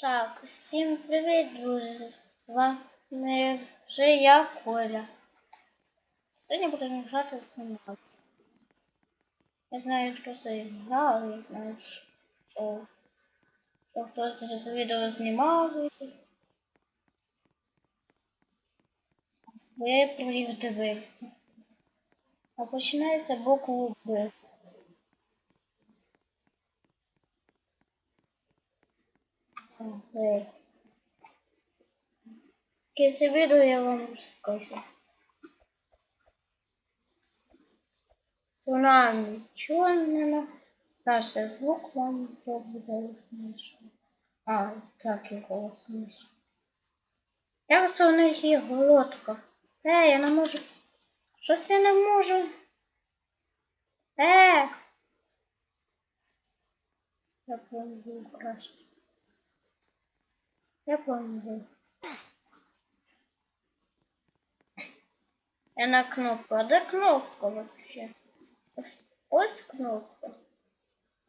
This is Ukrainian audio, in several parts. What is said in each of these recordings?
Так, всім привіт, друзі. З вами вже я, Коля. Сьогодні будемо грати з мною. Я знаю, хто це грав, я знаю, що, що хтось це відео знімав. Бо я про їх дивився. А починається букву Б. Б. В кінці відео я вам розкажу. Цунамі чорнена. Перший звук вам буде смішно. А, так його смішно. Як це у них є голодка? Е, я не можу. Щось я не можу. Е! Я помогу краще. Я помогу. Я на кнопку. А де кнопка вообще? Ось, кнопка.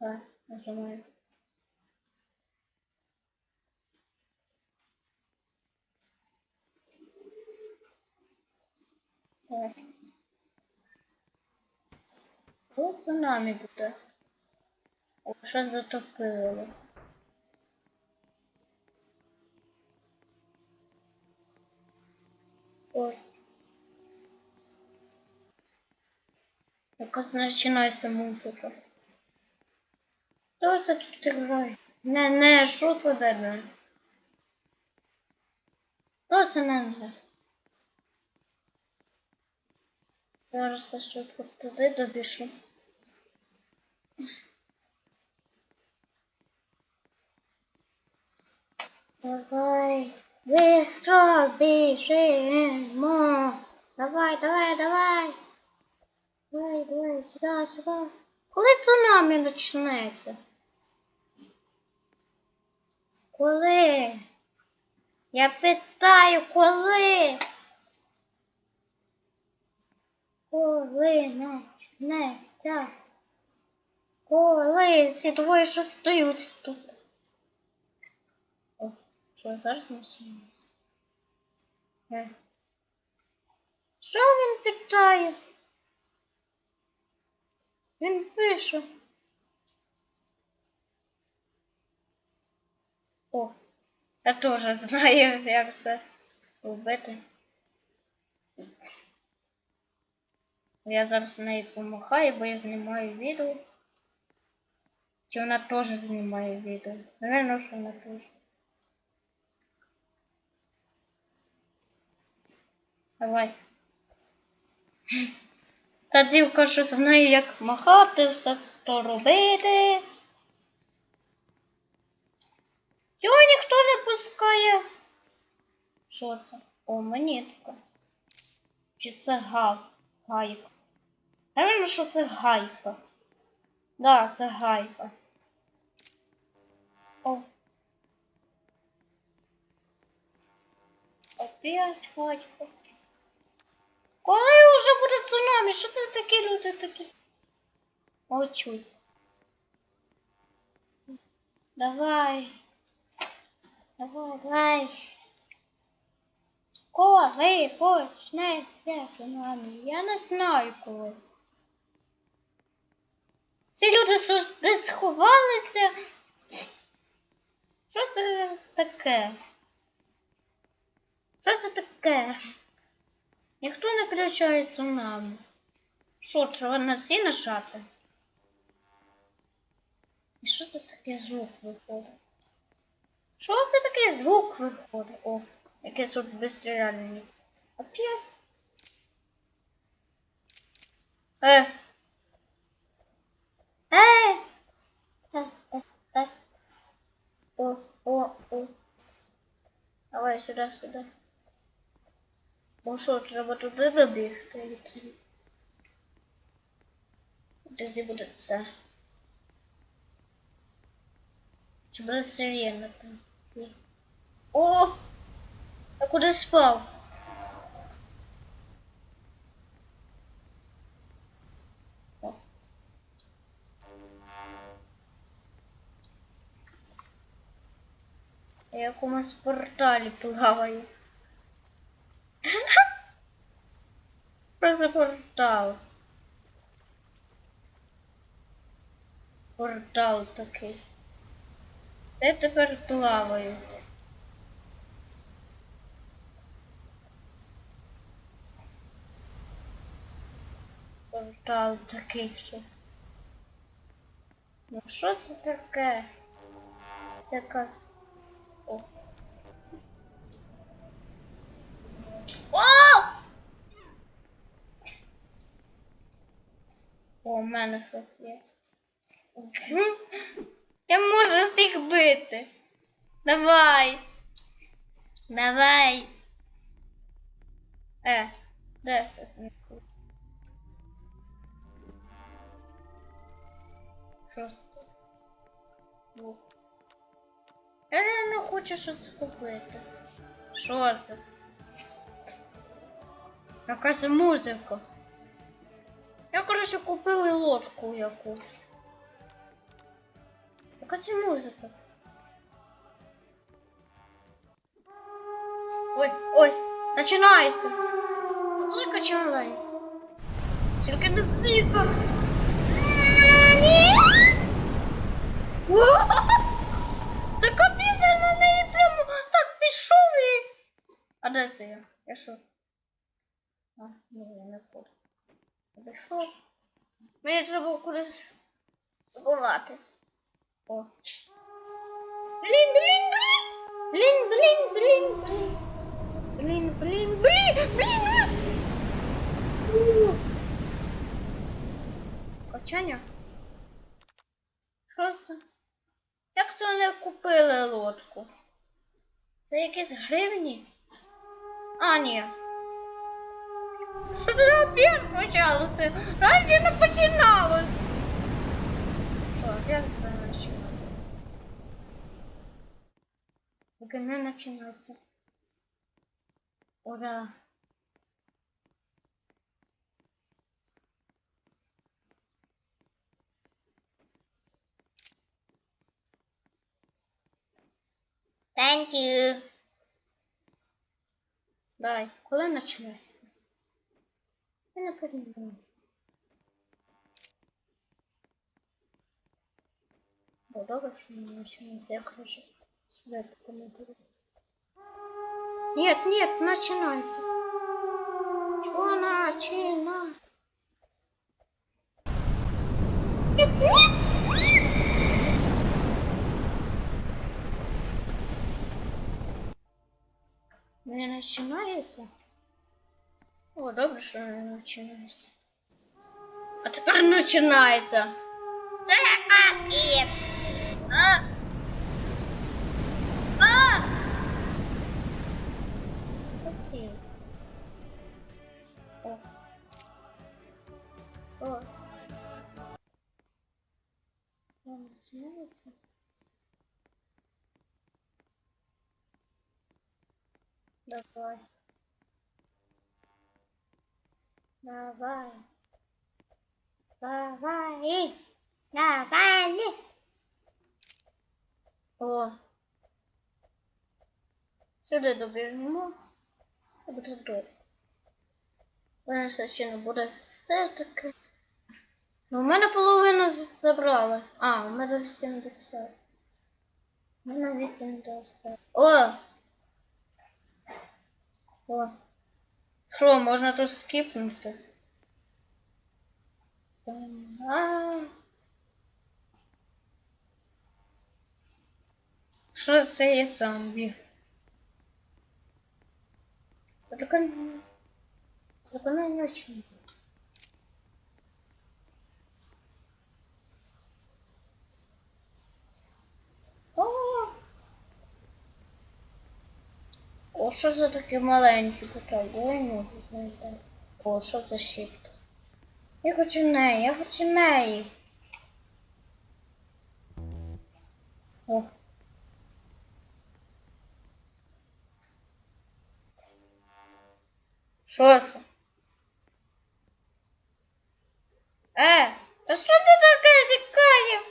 А, нажимаю. Так. Ось цунамі буде. О, щось затопило. Починається музика. Хто це тут грає? Не, не, що це де? Що це не? Зараз я швидко туди добіжу. Давай, быстро бежимо. Давай, давай, давай. Давай, давай, сюда, сюда. Коли цунамі почнеться? Коли? Я питаю, коли? Коли почнеться? Коли ці двоє що стоять тут? О, що зараз почнеться? Е. Що він питає? Він пише. О, я теж знаю, як це робити. Я зараз неї помахаю, бо я знімаю відео. Чи вона теж знімає відео? Наверно, що вона теж. Давай. Та дівка що знає, як махати, все то робити. Його ніхто не пускає. Що це? О, монетка. Чи це гав? Гайка? Певно, що це гайка. Да, це гайка. О. Опять гайка. Коли вже буде цунамі? Що це такі люди такі? Молчусь. Давай. Давай, давай. Коли почнеться цунамі? Я не знаю коли. Ці люди десь сховалися. Що це таке? Що це таке? Ніхто не включає цунамі. Що, треба на всі нажати? І що це такий звук виходить? Що це такий звук виходить? О, якийсь тут безстріляльний. Опять? Е. Е. Е, е, е. О, о, о. Давай сюди, сюди. Ну що, треба туди добігти? Тоді буде це. Чи буде сирена там? О! А куди спав? Я в якомусь порталі плаваю. Просто портал. Портал такий. Я тепер плаваю. Портал такий що. Ну що це таке? Яка. О. О! О, у мене щось є. Я можу всіх бити. Давай. Давай. Е, де це зникло? Що це? Я реально хочу щось купити. Що це? Яка це музика? Я, коротше, купив лодку якусь. Яка це музика? Ой, ой, починається. Це велика чи маленька? Тільки не велика. Ні! О! Це капець, я на неї прямо так пішов і... А де це я? Я що? А, ні, я не буду. Пішов. Мені треба кудись сховатись. О. Блін, блін! Блін, блін, блін, блін. Блін, блін, блін, блін, блін. Качання? Що це? Як це вони купили лодку? Це якісь гривні? А, ні. Що це опять почалося? Раніше не починалось. Що, опять не починалось? Тільки не починалося. Ура! Thank you. Дай, коли почалося? Я не пам'ятаю. О, добре, що не почалося, я краще сюди покоментую. Нет, нет, начинается. Чего начинать? Нет, нет! Не починається? О, добре, що не починається. А тепер починається. Це. А! А! Спасибо. О. О. Он начинается. Давай. Давай. Давай. Давай. О. Сюди добіжимо. І буде добре. Мене все ще не буде все таки. Ну, у мене половину забрали. А, у мене 80. У мене 80. О! О. Що, можна тут скіпнути? А. Що це є зомбі? Только... Только на Що за такі маленькі питання? Давай ногу знайти. О, що за щит? Я хочу неї, я хочу неї. О. Що це? Е, та що це таке тікає?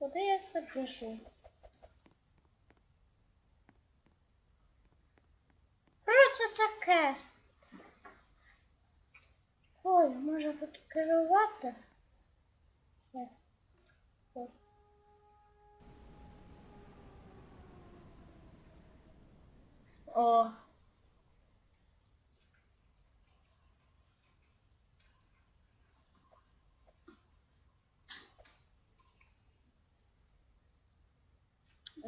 Куди я це пишу? Що це таке? Ой, може тут керувати? Е, о.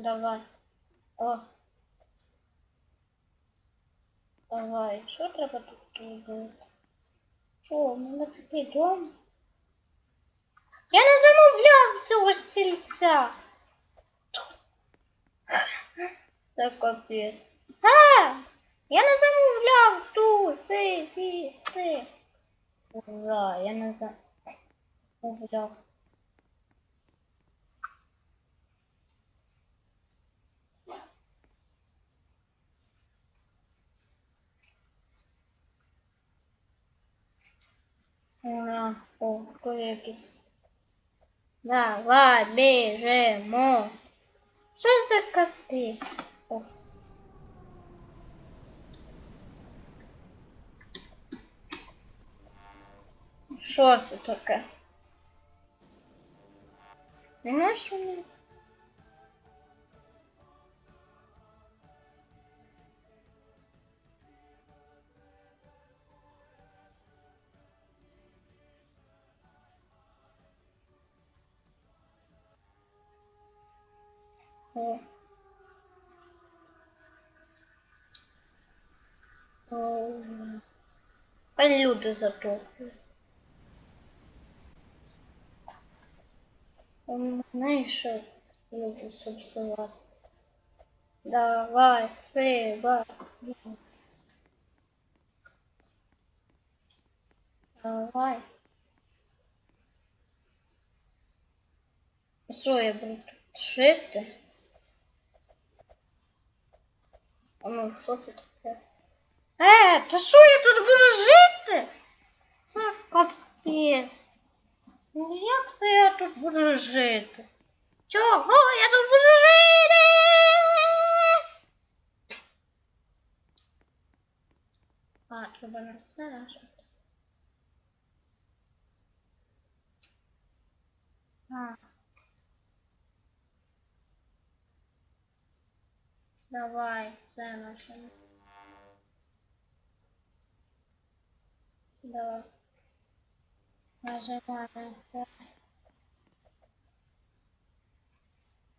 Давай. О. Давай. Що треба тут робити? Що, у мене такий дом? Я не замовляв цього стільця. Та капець. А! Я не замовляв ту, цей, ці, ти. Ура, я не замовляв. Ура, о, хто. Давай, біжимо. Що за капець? О. Що це таке? Нема що не? О. О. Люди затоплюють. Мене ще люди собсувати. Давай, стрибай. Давай. Що я буду тут шити? Ну, що це таке? Е, та що я тут буду жити? Це капець. Ну як це я тут буду жити? Чого я тут буду жити? А, треба на все нажати. А. Давай, все нажмем. Давай. Нажимаємо.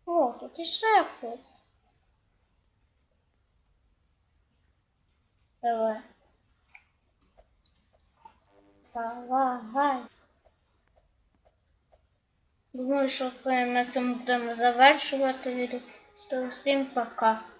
О, тут іще хтось. Давай. Давай. Думаю, що це на цьому будемо завершувати відео. Всім пока.